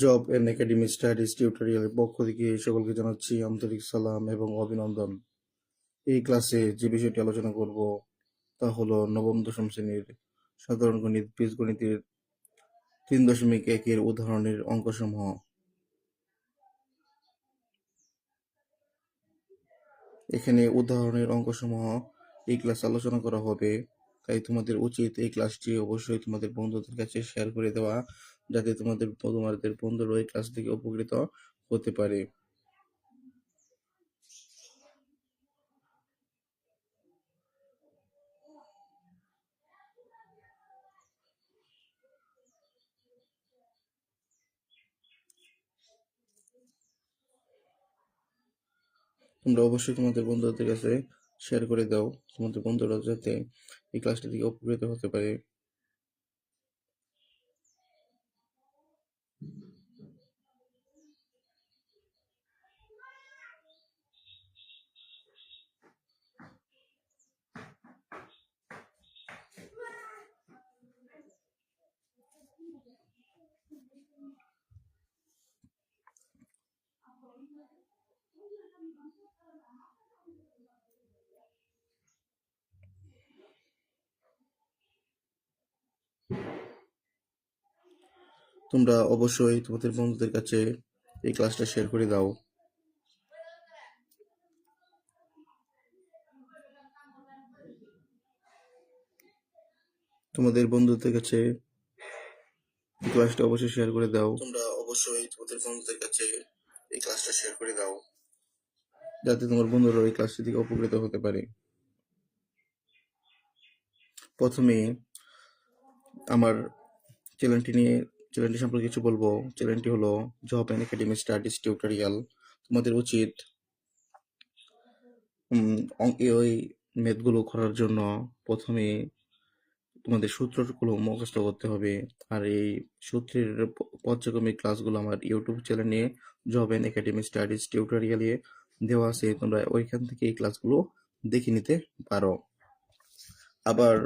Job and academy studies টিউটোরিয়ালের পক্ষ থেকে সকলকে জানাচ্ছি আন্তরিক সালাম এবং অভিনন্দন। এই ক্লাসে যে বিষয়টি আলোচনা করব, তা হলো নবম, দশম শ্রেণির সাধারণ গণিত বীজগণিতের তিন দশমিক একের উদাহরণের অঙ্কসমূহ। এখানে উদাহরণের অঙ্কসমূহ এই ক্লাস আলোচনা করা হবে। তাই তোমাদের উচিত এই ক্লাসটি অবশ্যই তোমাদের বন্ধুদের কাছে শেয়ার করে দেওয়া, যাতে তোমাদের তোমাদের বন্ধুরা এই ক্লাস থেকে উপকৃত হতে পারে। তোমরা অবশ্যই তোমাদের বন্ধুদের কাছে শেয়ার করে দাও। তোমাদের বন্ধুরা যাতে এই ক্লাসটি থেকে উপকৃত হতে পারে। তোমরা অবশ্যই তোমাদের বন্ধুদের কাছে এই ক্লাসটা শেয়ার করে দাও। তোমাদের বন্ধুদের কাছে এই ক্লাসটা অবশ্যই শেয়ার করে দাও। তোমরা অবশ্যই তোমাদের বন্ধুদের কাছে এই ক্লাসটা শেয়ার করে দাও। যাতে তোমার বন্ধুরা এই ক্লাসটি থেকে উপকৃত হতে পারে। প্রথমে আমার চ্যানেলটি নিয়ে চ্যানেলটি সম্পর্কে কিছু বলব। চ্যানেলটি হলো Job and Academy Studies Tutorial তোমাদের উচিত ওই ম্যাথগুলো করার জন্য প্রথমে তোমাদের সূত্রগুলো মুখস্থ করতে হবে। আর এই সূত্রের পর্যায়ক্রমিক ক্লাসগুলো আমার ইউটিউব চ্যানেলে জব অ্যান্ড একাডেমি স্টাডিজ টিউটোরিয়ালে দেওয়া আছে। তোমরা ওইখান থেকে এই ক্লাসগুলো দেখে নিতে পারো। আবার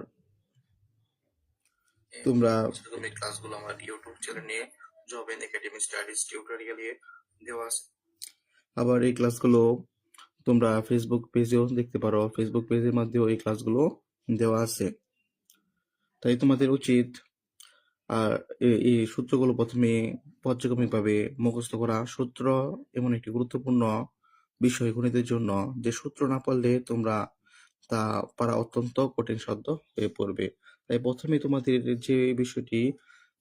তোমরা পর্যায়ক্রমিক ক্লাসগুলো আমার ইউটিউব চ্যানেলে জব অ্যান্ড একাডেমি স্টাডিজ টিউটোরিয়ালে দেওয়া আছে। আবার এই ক্লাসগুলো তোমরা ফেসবুক পেজেও দেখতে পারো। ফেসবুক পেজের মাধ্যমেও এই ক্লাসগুলো দেওয়া আছে। তাই তোমাদের উচিত আর এই সূত্রগুলো প্রথমে পর্যায়ক্রমিকভাবে মুখস্থ করা। সূত্র এমন একটি গুরুত্বপূর্ণ বিষয় গণিতের জন্য যে সূত্র না পারলে তোমরা তা পারা অত্যন্ত কঠিন সাধ্য হয়ে পড়বে। তাই প্রথমে তোমাদের যে বিষয়টি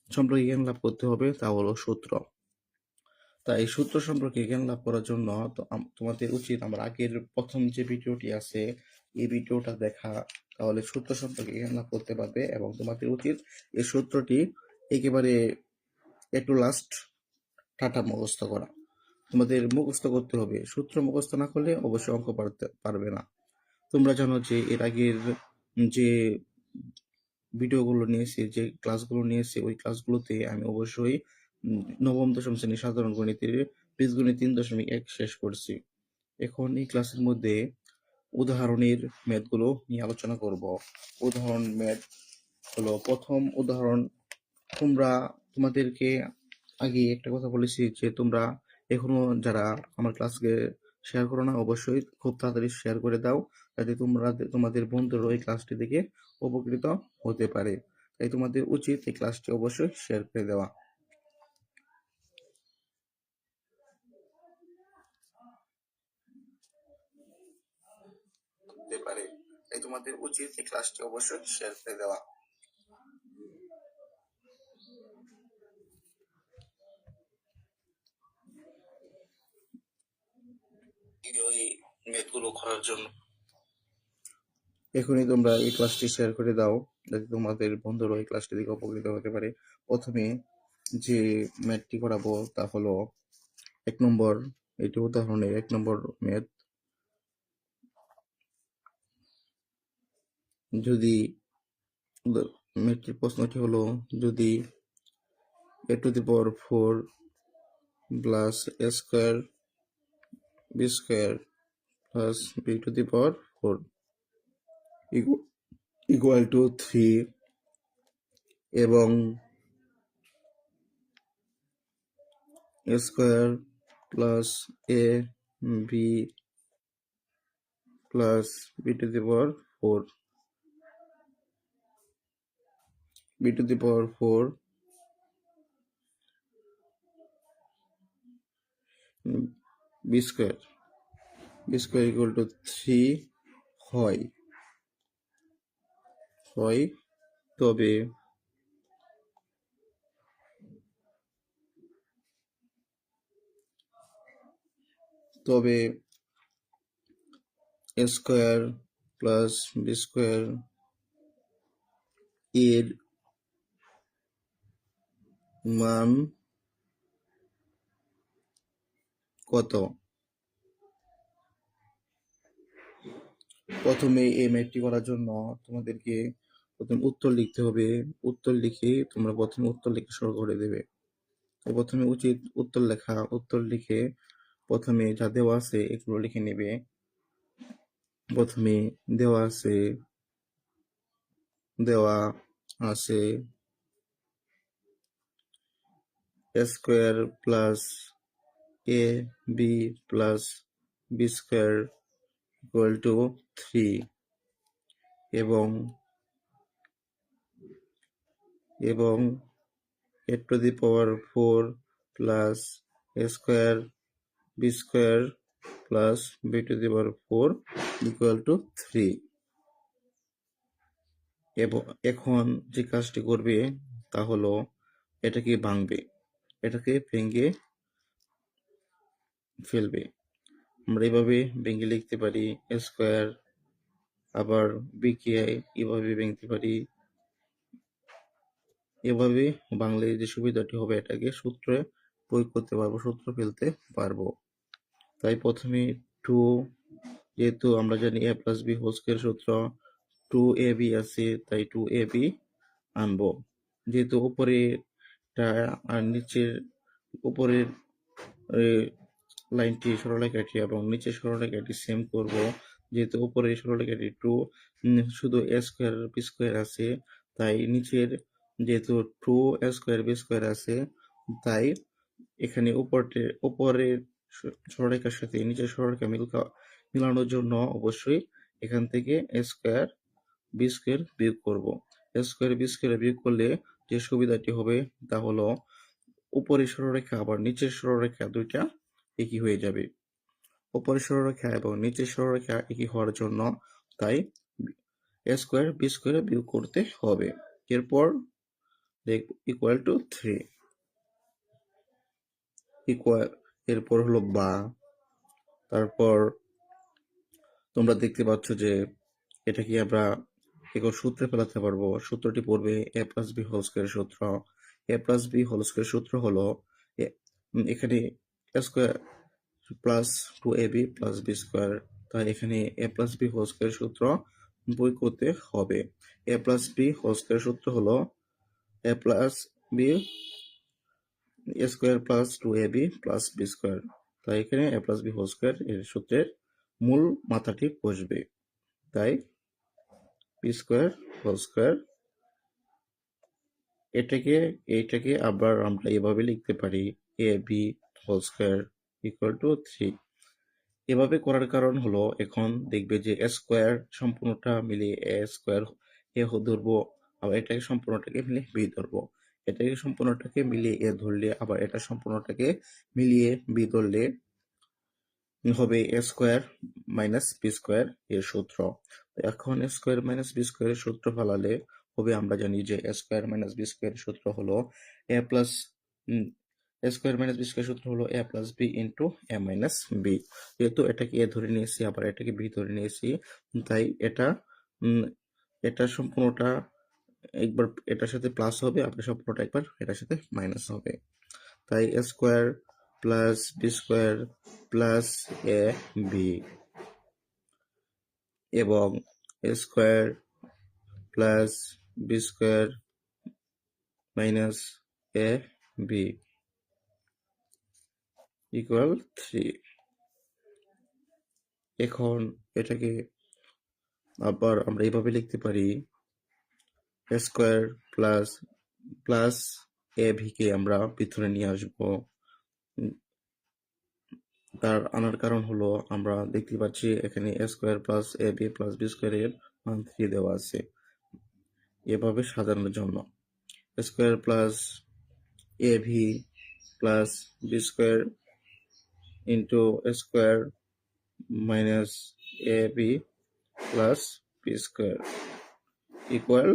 সম্পর্কে জ্ঞান লাভ করতে হবে তা হলো সূত্র। তাই সূত্র সম্পর্কে জ্ঞান লাভ করার জন্য তোমাদের উচিত আমার আগের প্রথম যে ভিডিওটি আছে, এই ভিডিওটা দেখা। তাহলে সূত্র সম্পর্কে জ্ঞান লাভ করতে পারবে এবং তোমাদের উচিত এই সূত্রটি একেবারে একটু লাস্ট টাটা মুখস্থ করা। তোমাদের মুখস্থ করতে হবে। সূত্র মুখস্থ না করলে অবশ্যই অঙ্ক পারবে না। তোমরা জানো যে এর আগের যে ভিডিওগুলো নিয়েছি যে ক্লাসগুলো নিয়েছি ওই ক্লাসগুলোতে আমি অবশ্যই নবম, দশম শ্রেণির সাধারণ গণিতের বীজগণিত তিন দশমিক এক শেষ করছি। এখন এই ক্লাসের মধ্যে উদাহরণের ম্যাথগুলো নিয়ে আলোচনা করব। উদাহরণ ম্যাথ হলো প্রথম উদাহরণ, তোমরা তোমাদেরকে আগে একটা কথা বলেছি যে তোমরা এখনও যারা আমার ক্লাসকে শেয়ার করো না, অবশ্যই খুব তাড়াতাড়ি শেয়ার করে দাও। যাতে তোমরা, তোমাদের বন্ধুরা এই ক্লাসটি দেখে উপকৃত হতে পারে। তাই তোমাদের উচিত এই ক্লাসটি অবশ্যই শেয়ার করে দেওয়া। হতে পারে। তাই তোমাদের উচিত এই ক্লাসটি অবশ্যই শেয়ার করে দেওয়া। ওই ম্যাথগুলো করার জন্য এখনই তোমরা এই ক্লাসটি শেয়ার করে দাও, যাতে তোমাদের বন্ধুরা এই ক্লাসটি থেকে উপকৃত হতে পারে। প্রথমে যে ম্যাথটি করাবো তা হলো এক নম্বর, এটি উদাহরণের এক নম্বর ম্যাথ যদি ম্যাথটির প্রশ্নটি হলো, যদি A to the power four plus A square B square plus B to the power four equal to three এবং square plus A B plus B to the power four. B to the power four. B square. B square equal to three হয়। হয়। তবে তবে square plus B square এর মান কত? প্রথমে এই ম্যাথটি করার জন্য তোমাদেরকে প্রথম উত্তর লিখতে হবে। উত্তর লিখে তোমরা প্রথমে উত্তর লিখে শুরু করে দেবে। তো প্রথমে উচিত উত্তর লেখা। উত্তর লিখে প্রথমে যা দেওয়া আছে এগুলো লিখে নেবে। প্রথমে দেওয়া আছে দেওয়া আছে square plus A B plus B square equal to three এবং এবং A to the power four plus A square, B square plus B to the power four equal to three. এবং এখন যে কাজটি করবে তা হলো এটাকে ভাঙবে, এটাকে ভেঙে ফেলবে। আমরা এভাবে ভেঙে লিখতে পারি স্কোয়ার আবার বিকে এভাবে ভেঙতে পারি এভাবে বাংলায় যে সুবিধাটি হবে এটাকে সূত্রে প্রয়োগ করতে পারব, সূত্র ফেলতে পারব। তাই প্রথমে টু যেহেতু আমরা জানি A plus B whole square সূত্র টু এ বি আছে, তাই টু এ বি আনব। যেহেতু উপরেটা আর নিচের উপরের লাইনটি সরলরেখাটি এবং নিচের সরলরেখাটি সেম করব। যেহেতু উপরে সরলরেখাটি টু শুধু এ স্কোয়ার বি স্কোয়ার আছে, তাই নিচের যেহেতু টু স্কোয়ার বি স্কোয়ার আছে, তাই এখানে উপরতে, উপরের সরলরেখার সাথে নিচের সরলরেখা মিল মিলানোর জন্য অবশ্যই এখান থেকে স্কোয়ার বি স্কোয়ার বিয়োগ করব। স্কোয়ার বি স্কোয়ার বিয়োগ করলে যে সুবিধাটি হবে তা হলো উপরের সরলরেখা আবার নিচের সরলরেখা দুইটা একই হয়ে যাবে। উপরের সরলরেখা এবং নিচের সরলরেখা একই হওয়ার জন্য তাই স্কোয়ার বি স্কোয়ার বিয়োগ করতে হবে। এরপর দেখব ইকুয়াল টু থ্রি ইকুয়াল এরপর হলো বা। তারপর তোমরা দেখতে পাচ্ছ যে এটা কি আমরা এখন সূত্রে ফেলাতে পারব। সূত্রটি পড়বে A plus B whole square সূত্র। A plus B whole square সূত্র হলো এ- এখানে square plus two A B plus B square তাই এখানে A plus B whole square সূত্র বই করতে হবে। A plus B whole square সূত্র হলো A plus B A square plus two A B plus B square তাই এখানে A plus B whole square এর সূত্রের মূল মাথাটি বসবে। তাই বি স্কোয়ার হোল স্কোয়ার এটাকে, এইটাকে আবার আমরা এভাবে লিখতে পারি। A B whole square equal to three এভাবে করার কারণ হলো, এখন দেখবে যে এ স্কোয়ার সম্পূর্ণটা মিলিয়ে এ স্কোয়ার এ ধরবো আবার এটাকে সম্পূর্ণটাকে মিলে বি ধরবো। এটাকে সম্পূর্ণটাকে মিলিয়ে এ ধরলে আবার এটা সম্পূর্ণটাকে মিলিয়ে বি ধরলে হবে A square minus B square এর সূত্র। এখন এ স্কোয়ার মাইনাস বি স্কোয়ারের সূত্র ফেলালে হবে আমরা জানি যে এ স্কোয়ার মাইনাস বি স্কোয়ারের সূত্র হলো A plus square minus B square সূত্র হলো A plus B into A minus B. যেহেতু এটাকে এ ধরে নিয়েছি, আবার এটাকে বি ধরে নিয়েছি, তাই এটা এটা সম্পূর্ণটা একবার এটার সাথে প্লাস হবে আবার সম্পূর্ণটা একবার এটার সাথে মাইনাস হবে। তাই A square plus B square plus A B এবং A square plus B square minus A B equal three এখন এটাকে আবার আমরা এইভাবে লিখতে পারি। স্কোয়ার প্লাস প্লাস এ ভিকে আমরা ভিতরে নিয়ে আসব। তার আনার কারণ হলো আমরা দেখতে পাচ্ছি এখানে square plus A B plus B স্কোয়ারের মান থ্রি দেওয়া আছে। এভাবে সাজানোর জন্য। Square plus A B plus B square into square minus A B plus B square equal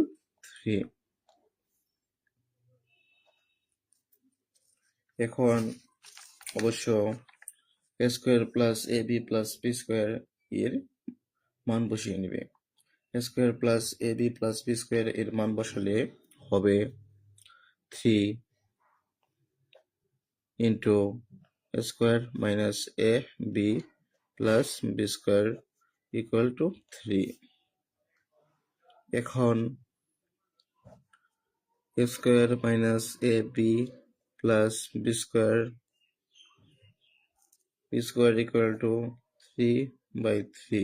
three এখন অবশ্য A square plus A B plus B square এর মান বসিয়ে নেবে। A square plus A B plus B square এর মান বসালে হবে three into square minus A B plus B square equal to three এখন A square minus A B plus B square B square equal to three by three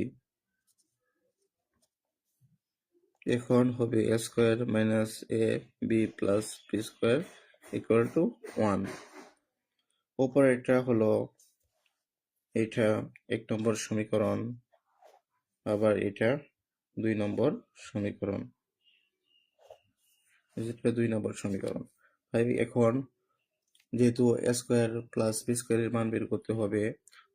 এখন হবে A square minus A B plus B square equal to one ওপরেরটা হলো এটা এক নম্বর সমীকরণ, আবার এটা দুই নম্বর সমীকরণ। এটা দুই নম্বর সমীকরণ। তাই এখন যেহেতু এ স্কোয়ার প্লাস বি স্কোয়ারের মান বের করতে হবে,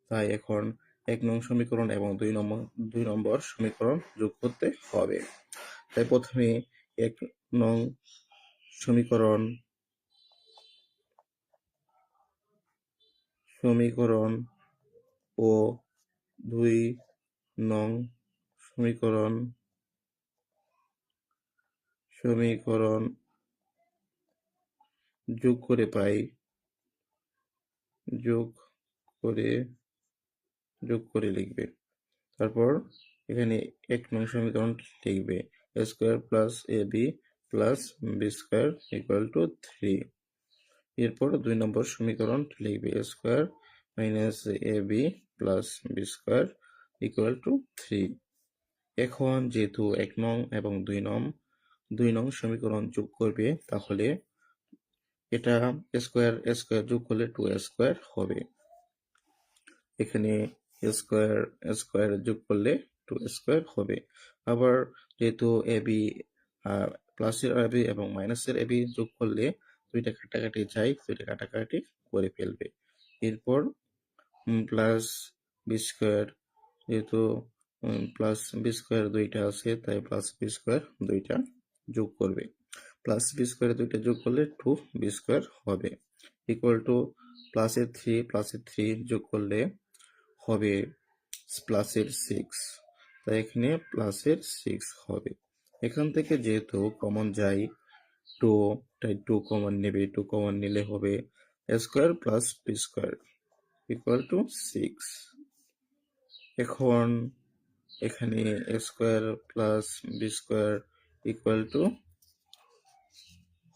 তাই এখন এক নং সমীকরণ এবং দুই নম্বর দুই নম্বর সমীকরণ যোগ করতে হবে। তাই প্রথমে এক নং সমীকরণ সমীকরণ ও দুই নং সমীকরণ সমীকরণ যোগ করে পাই, যোগ করে যোগ করে লিখবে। তারপর এখানে এক নং সমীকরণ লিখবে A square plus A B plus B square equal to three এরপর দুই নম্বর সমীকরণ লিখবে A square minus A B plus B square equal to three এখন যেহেতু এক নং এবং দুই নং দুই নং সমীকরণ যোগ করবে, তাহলে এটা স্কোয়ার স্কোয়ার যোগ করলে টু স্কোয়ার হবে। এখানে স্কোয়ার স্কোয়ার যোগ করলে টু স্কোয়ার হবে। আবার যেহেতু এ বি প্লাসের বি এবং মাইনাসের বি যোগ করলে দুইটা কাটাকাটি যায়, দুইটা কাটাকাটি করে ফেলবে। এরপর প্লাস বি স্কোয়ার যেহেতু প্লাস বি স্কোয়ার দুইটা আছে, তাই প্লাস বি স্কোয়ার দুইটা যোগ করবে। প্লাস বি স্কোয়ার দুইটা যোগ করলে টু বি স্কোয়ার হবে। ইকুয়াল টু প্লাসের থ্রি প্লাসের থ্রি যোগ করলে হবে প্লাসের সিক্স তাই এখানে প্লাসের সিক্স হবে। এখান থেকে যেহেতু কমন যায় টু তাই টু কমন নেবে টু কমন নিলে হবে square plus B square equal to six এখন এখানে square plus B square equal to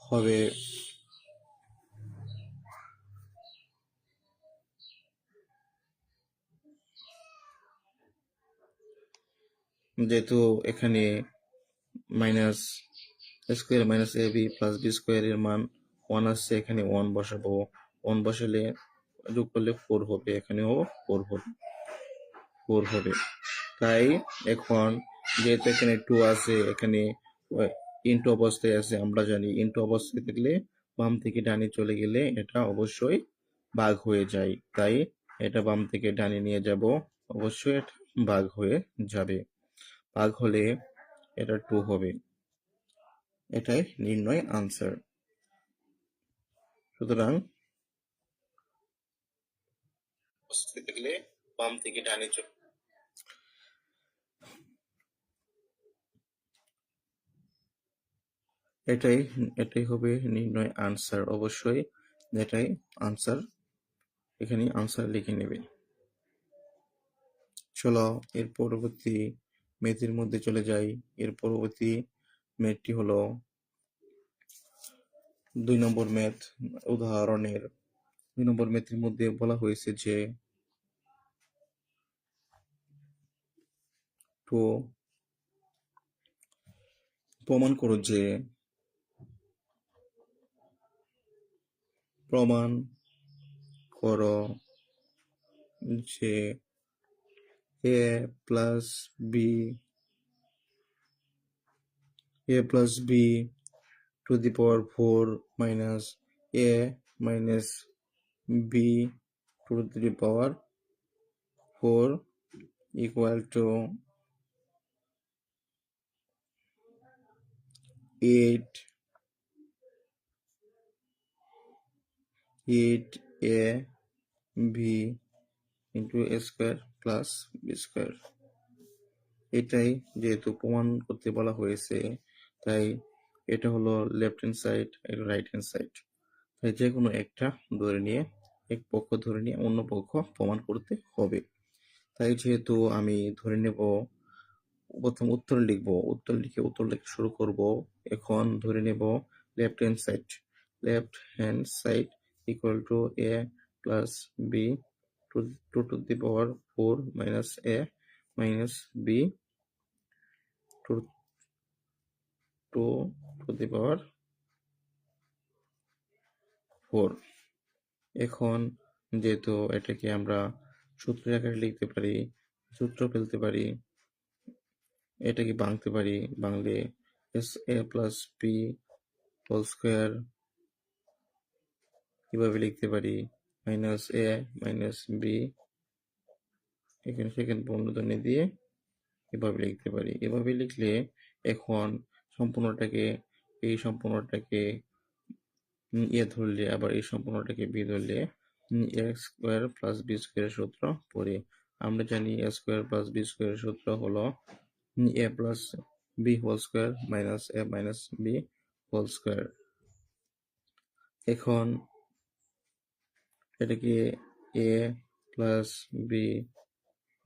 হবে যেহেতু এখানে minus square minus A B plus B স্কোয়ারের মান ওয়ান আসছে, এখানে ওয়ান বসাবো। ওয়ান বসালে যোগ করলে ফোর হবে, এখানেও ফোর হবে ফোর হবে। তাই এখন যেহেতু এখানে টু আছে, এখানে ইন্টু অবস্থায় আছে, আমরা জানি ইন্টু অবস্থায় থাকলে বাম থেকে ডানে চলে গেলে এটা অবশ্যই বাঘ হয়ে যায়। তাই এটা বাম থেকে ডানে নিয়ে যাব, অবশ্যই এটা ভাগ হয়ে যাবে। বাঘ হলে এটা টু হবে। এটাই নির্ণয় আনসার সুতরাং থাকলে বাম থেকে ডানে চলে এটাই এটাই হবে নির্ণয় আনসার অবশ্যই। এটাই আনসার এখানে আনসার লিখে নেবে। চলো, এর পরবর্তী মেথের মধ্যে চলে যাই। এর পরবর্তী মেথটি হলো দুই নম্বর ম্যাথ উদাহরণের। দুই নম্বর ম্যাথের মধ্যে বলা হয়েছে যে প্রমাণ করো যে প্রমাণ করো যে A plus B, A plus B to the power four minus A minus B to the power four equal to 8 8 a b into a square plus b square. এটাই যেহেতু প্রমাণ করতে বলা হয়েছে, তাই এটা হলো লেফট হ্যান্ড সাইড এটা রাইট হ্যান্ড সাইড তাই যে কোনো একটা ধরে নিয়ে, এক পক্ষ ধরে নিয়ে অন্য পক্ষ প্রমাণ করতে হবে। তাই যেহেতু আমি ধরে নেব, প্রথম উত্তর লিখব, উত্তর লিখে উত্তর লিখে শুরু করব। এখন ধরে নেব left hand side left hand side equal to A plus B to to to the power four minus A minus B to to to the power four এখন যেহেতু এটাকে আমরা সূত্রের আকারে লিখতে পারি, সূত্র ফেলতে পারি, এটাকে ভাঙতে পারি, ভাঙলে S A plus B whole square কীভাবে লিখতে পারি? মাইনাস এ মাইনাস বি এখানে সেখানে বন্ধনী দিয়ে এভাবে লিখতে পারি। এভাবে লিখলে এখন সম্পূর্ণটাকে, এই সম্পূর্ণটাকে এ ধরলে, আবার এই সম্পূর্ণটাকে বি ধরলে এ স্কোয়ার প্লাস বি স্কোয়ারের সূত্র পড়ে। আমরা জানি এ স্কোয়ার প্লাস বি স্কোয়ারের সূত্র হলো A plus B whole square minus A minus B whole square এখন এটাকে A plus B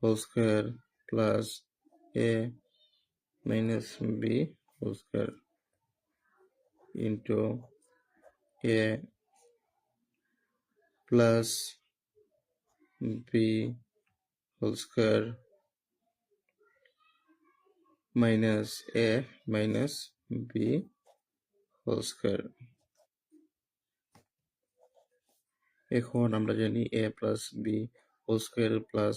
whole square plus A minus B whole square into A plus B whole square minus A minus B whole square এখন আমরা জানি A plus B whole square plus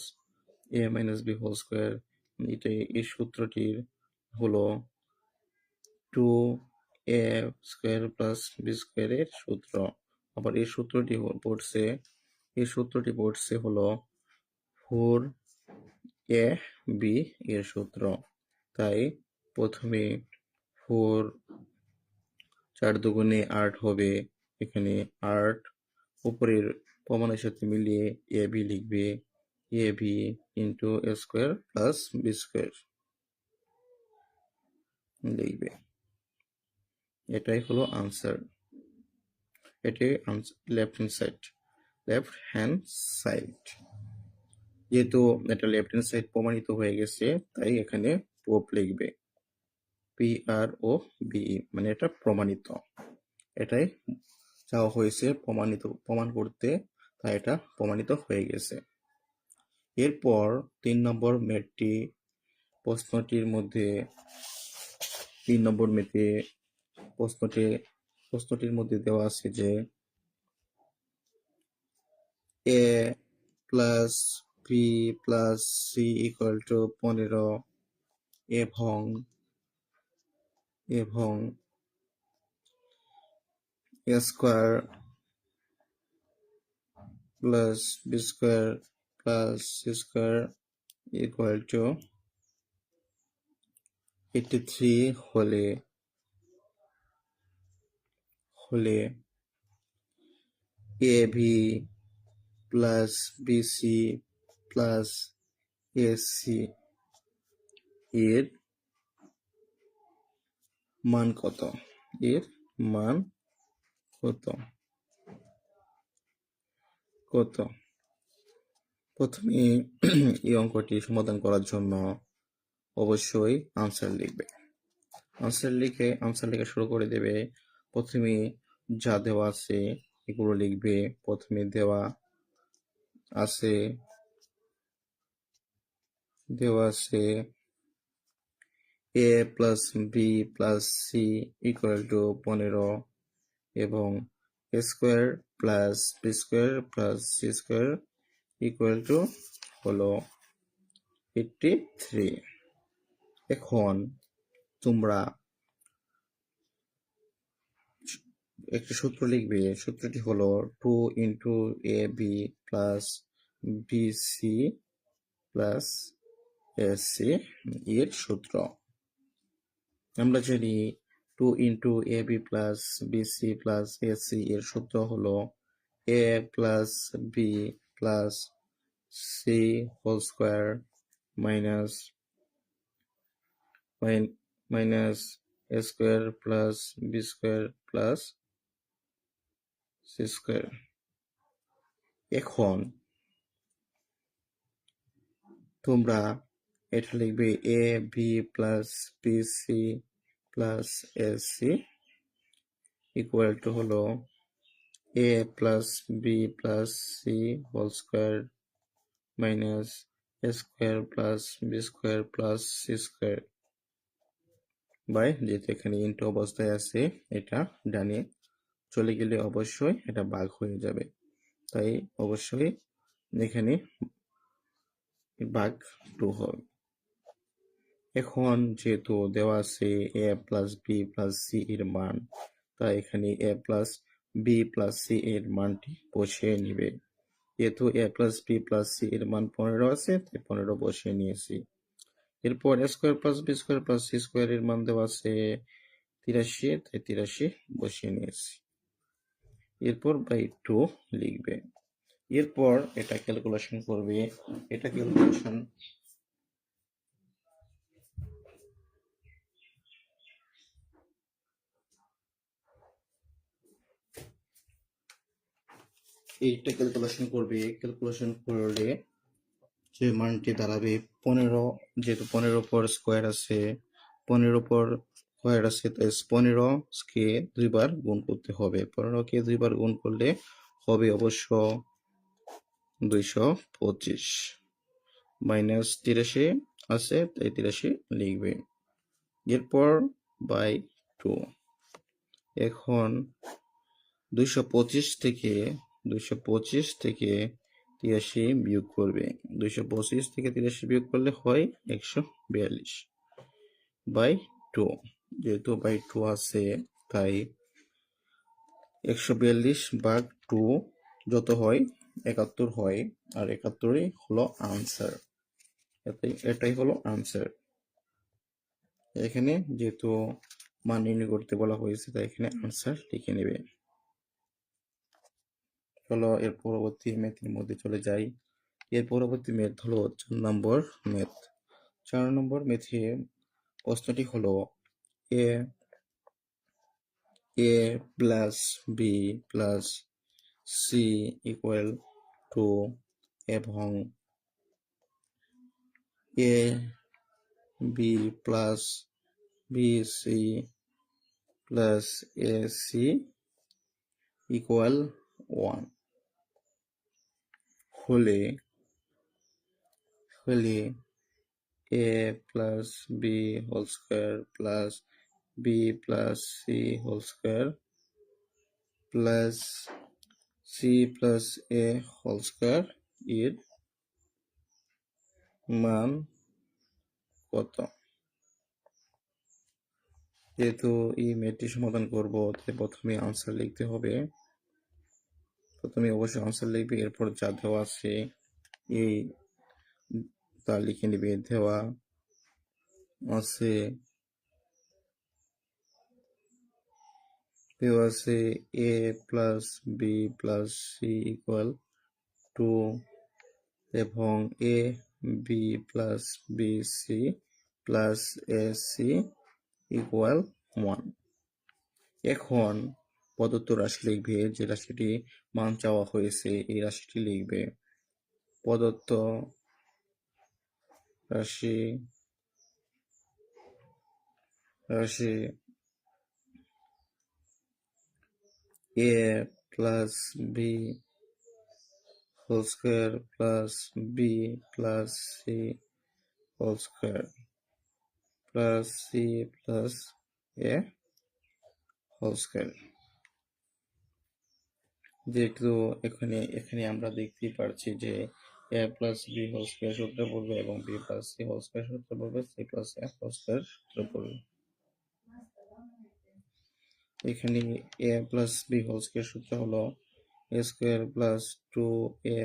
A minus B whole square এটা এই সূত্রটির হলো two A square plus B স্কোয়ারের সূত্র। আবার এই সূত্রটি পড়ছে, এই সূত্রটি পড়ছে হলো ফোর এ বি এর সূত্র। তাই প্রথমে ফোর চার দুগুণে আট হবে। এখানে আট উপরের প্রমাণের সাথে মিলিয়ে এ বি লিখবে A B into A square plus B square লিখবে। এটাই হলো আনসার এটি left hand side left hand side যেহেতু এটা লেফট হ্যান্ড সাইড প্রমাণিত হয়ে গেছে, তাই এখানে পোপ লিখবে। পি আর ও বিই মানে এটা প্রমাণিত। এটাই চাওয়া হয়েছে প্রমাণিত, প্রমাণ করতে তাই এটা প্রমাণিত হয়ে গেছে। এরপর তিন নম্বর মেটটি প্রশ্নটির মধ্যে, তিন নম্বর মেতে প্রশ্নটি, প্রশ্নটির মধ্যে দেওয়া আছে যে, A plus B plus C equal to পনেরো এবং এবং A square plus B square plus C square equal to eighty হলে হলে A B plus B C plus A C এর মান কত? এর মান কত? কত? প্রথমে এই অঙ্কটি সমাধান করার জন্য অবশ্যই আনসার লিখবে। আনসার লিখে আনসার লেখা শুরু করে দেবে। প্রথমে যা দেওয়া আছে, এগুলো লিখবে। প্রথমে দেওয়া আছে দেওয়া আছে A plus B plus C equal to পনেরো এবং square plus B square plus C square equal to হলো এইটটি থ্রি এখন তোমরা একটি সূত্র লিখবে, সূত্রটি হলো two into A B plus B C plus S C এর সূত্র। আমরা জানি two into A B plus B C plus S এর সূত্র হলো A plus B plus C whole square minus minus A square plus B square plus C square এখন তোমরা এটা লিখবে A B plus B C plus S equal to হলো A plus B plus C whole square minus A square plus B square plus C square by যেহেতু এখানে into অবস্থায় আছে, এটা ডানে চলে গেলে অবশ্যই এটা বাঘ হয়ে যাবে। তাই অবশ্যই এখানে বাঘ টু হবে। এখন যেহেতু দেওয়া আছে A plus B plus C এর মান, তাই এখানে A plus B plus C এর মানটি বসিয়ে নিবে। যেহেতু A plus B plus C এর মান পনেরো আছে, তাই পনেরো বসিয়ে নিয়েছি। এরপর A square plus B square plus C square এর মান দেওয়া আছে তিরাশি, তাই তিরাশি বসিয়ে নিয়েছি। এরপর বাই টু লিখবে। এরপর এটা ক্যালকুলেশন করবে। এটা ক্যালকুলেশন এইটা ক্যালকুলেশন করবে ক্যালকুলেশন করলে যে মানটি দাঁড়াবে পনেরো, যেহেতু পনেরো পর স্কোয়ার আছে, পনেরো পর স্কোয়ার আছে, তাই পনেরো কে দুইবার গুণ করতে হবে। পনেরোকে দুইবার গুণ করলে হবে অবশ্য দুইশো পঁচিশ। মাইনাস তিরাশি আছে, তাই তিরাশি লিখবে। এরপর বাই টু এখন দুইশো পঁচিশ থেকে দুইশো পঁচিশ থেকে তিরাশি বিয়োগ করবে। দুইশো পঁচিশ থেকে তিরাশি বিয়োগ করলে হয় একশো বিয়াল্লিশ বাই টু যেহেতু বাই টু আছে, তাই একশো বিয়াল্লিশ ভাগ টু যত হয়, একাত্তর হয়, আর একাত্তরই হলো আনসার এটাই হলো আনসার এখানে যেহেতু মান নির্ণয় করতে বলা হয়েছে, তাই এখানে আনসার লিখে নেবে। চলো এর পরবর্তী ম্যাথের মধ্যে চলে যাই। এর পরবর্তী ম্যাথ হলো চার নম্বর ম্যাথ চার নম্বর ম্যাথে প্রশ্নটি হলো, A A plus B plus C equal to এবং A B plus B C plus A C equal one হলে হলে A plus B whole square plus B plus C whole square plus C plus A whole square এর মান কত? যেহেতু এই ম্যাথটি সমাধান করব তাই প্রথমে আনসার লিখতে হবে প্রথমে অবশ্যই আনসার লিখবে, এরপর যা দেওয়া আছে, এই তা লিখে নেবে। দেওয়া আছে দেওয়া আছে A plus B plus C equal to এবং A B plus B C plus A C equal one এখন প্রদত্ত রাশি লিখবে, যে রাশিটি মান চাওয়া হয়েছে, এই রাশিটি লিখবে। প্রদত্ত রাশি রাশি A plus B whole square plus B plus C whole square plus C plus A whole square. যেহেতু এখানে এখানে আমরা দেখতেই পারছি যে A plus B whole square সূত্র পড়বে এবং B plus C whole square সূত্র পড়বে C plus A whole square সূত্র পড়বে এখানে A plus B whole square সূত্র হলো A square plus two A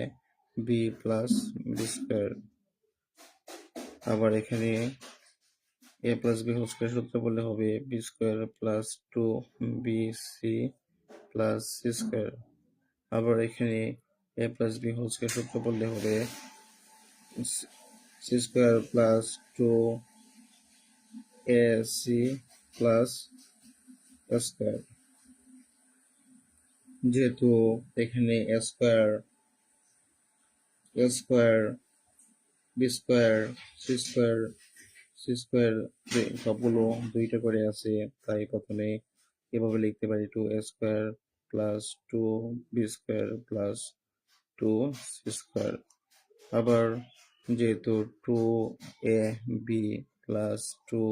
B plus B square আবার এখানে A plus B whole square সূত্র বললে হবে B square plus two B C plus C square আবার এখানে A plus B whole square সূত্র বললে হবে C square plus two A C plus square যেহেতু এখানে A square A square B square C square C square সবগুলো দুইটা করে আছে, তাই প্রথমে এভাবে লিখতে পারি two A square plus two B square plus two C square আবার যেহেতু two A B plus two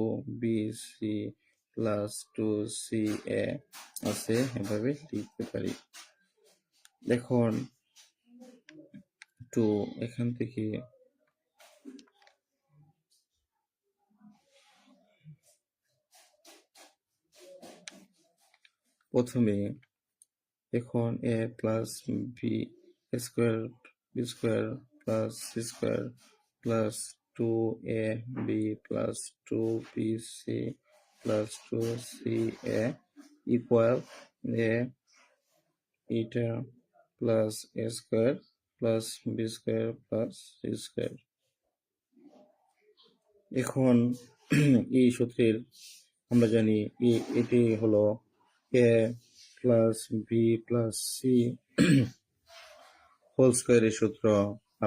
B C plus two C A আছে, এভাবে লিখতে পারি। এখন টু এখান থেকে প্রথমে এখন A plus B square square plus C square plus two A B plus two B C plus two C A equal A এটা plus A square plus B square plus C square এখন এই সূত্রের আমরা জানি এটি হলো A plus B plus C whole স্কোয়ারের সূত্র।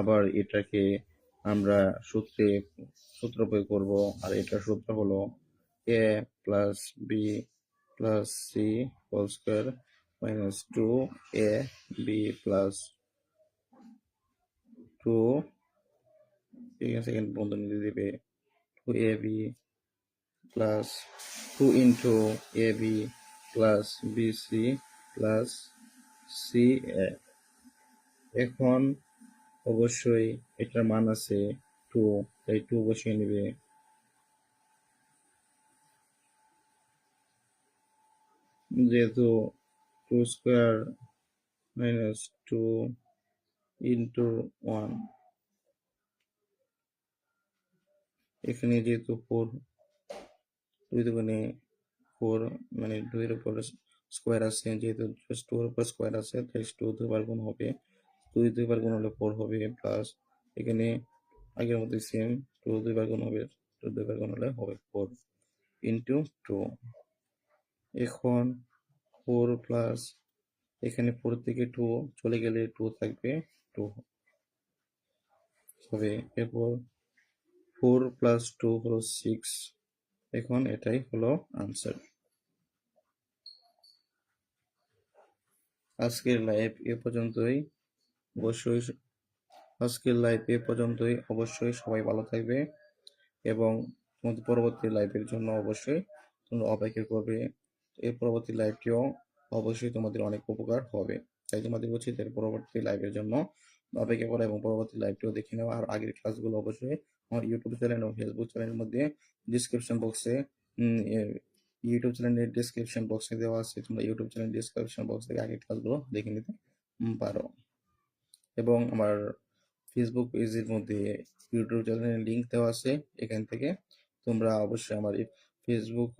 আবার এটাকে আমরা সূত্রে, সূত্র প্রয়োগ করব। আর এটার সূত্র হলো A plus B plus C whole square minus two A B plus two second বন্ধনী দিয়ে দেবে। Two A B plus two into A B plus B C plus C A এখন অবশ্যই এটার মান আছে টু তাই টু বসিয়ে নেবে। যেহেতু two square minus two into one এখানে যেহেতু ফোর দুই দোকানে ফোর মানে দুইয়ের উপর স্কোয়ার আছে, যেহেতু টুর উপর স্কোয়ার আছে, তাই টু দুবার গুণ হবে। দুই দুইবার গুণ হলে ফোর হবে প্লাস এখানে আগের মতো সেম টু দুইবার গুণ হবে টু দুইবার গুণ হলে হবে ফোর ইন্টু টু এখন ফোর প্লাস এখানে ফোর থেকে টু চলে গেলে টু থাকবে টু হবে। এরপর ফোর প্লাস টু হলো সিক্স এখন এটাই হলো আনসার আজকের লাইভ এ পর্যন্তই। অবশ্যই আজকের লাইভ এ পর্যন্তই। অবশ্যই সবাই ভালো থাকবে এবং তোমাদের পরবর্তী লাইভের জন্য অবশ্যই তোমরা অপেক্ষা করবে। এর পরবর্তী লাইভটিও অবশ্যই তোমাদের অনেক উপকার হবে। তাই তোমাদের উচিত এর পরবর্তী লাইভের জন্য অপেক্ষা করা এবং পরবর্তী লাইভটিও দেখে নেওয়া আর আগের ক্লাসগুলো অবশ্যই আমার ইউটিউব চ্যানেল ও ফেসবুক চ্যানেলের মধ্যে ডিসক্রিপশন বক্সে ইউটিউব চ্যানেলের ডিসক্রিপশন বক্সে দেওয়া আছে, তোমরা ইউটিউব চ্যানেল ডিসক্রিপশন বক্স থেকে আগের ক্লাসগুলো দেখে নিতে পারো। এবং আমার ফেসবুক পেজের মধ্যে ইউটিউব চ্যানেলের লিঙ্ক দেওয়া আছে, এখান থেকে তোমরা অবশ্যই আমার ফেসবুক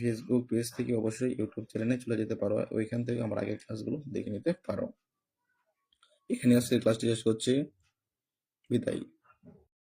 ফেসবুক পেজ থেকে অবশ্যই ইউটিউব চ্যানেলে চলে যেতে পারো। ওইখান থেকে আমার আগের ক্লাসগুলো দেখে নিতে পারো। এখানে আজকে ক্লাসটি শেষ করছি। বিদায়।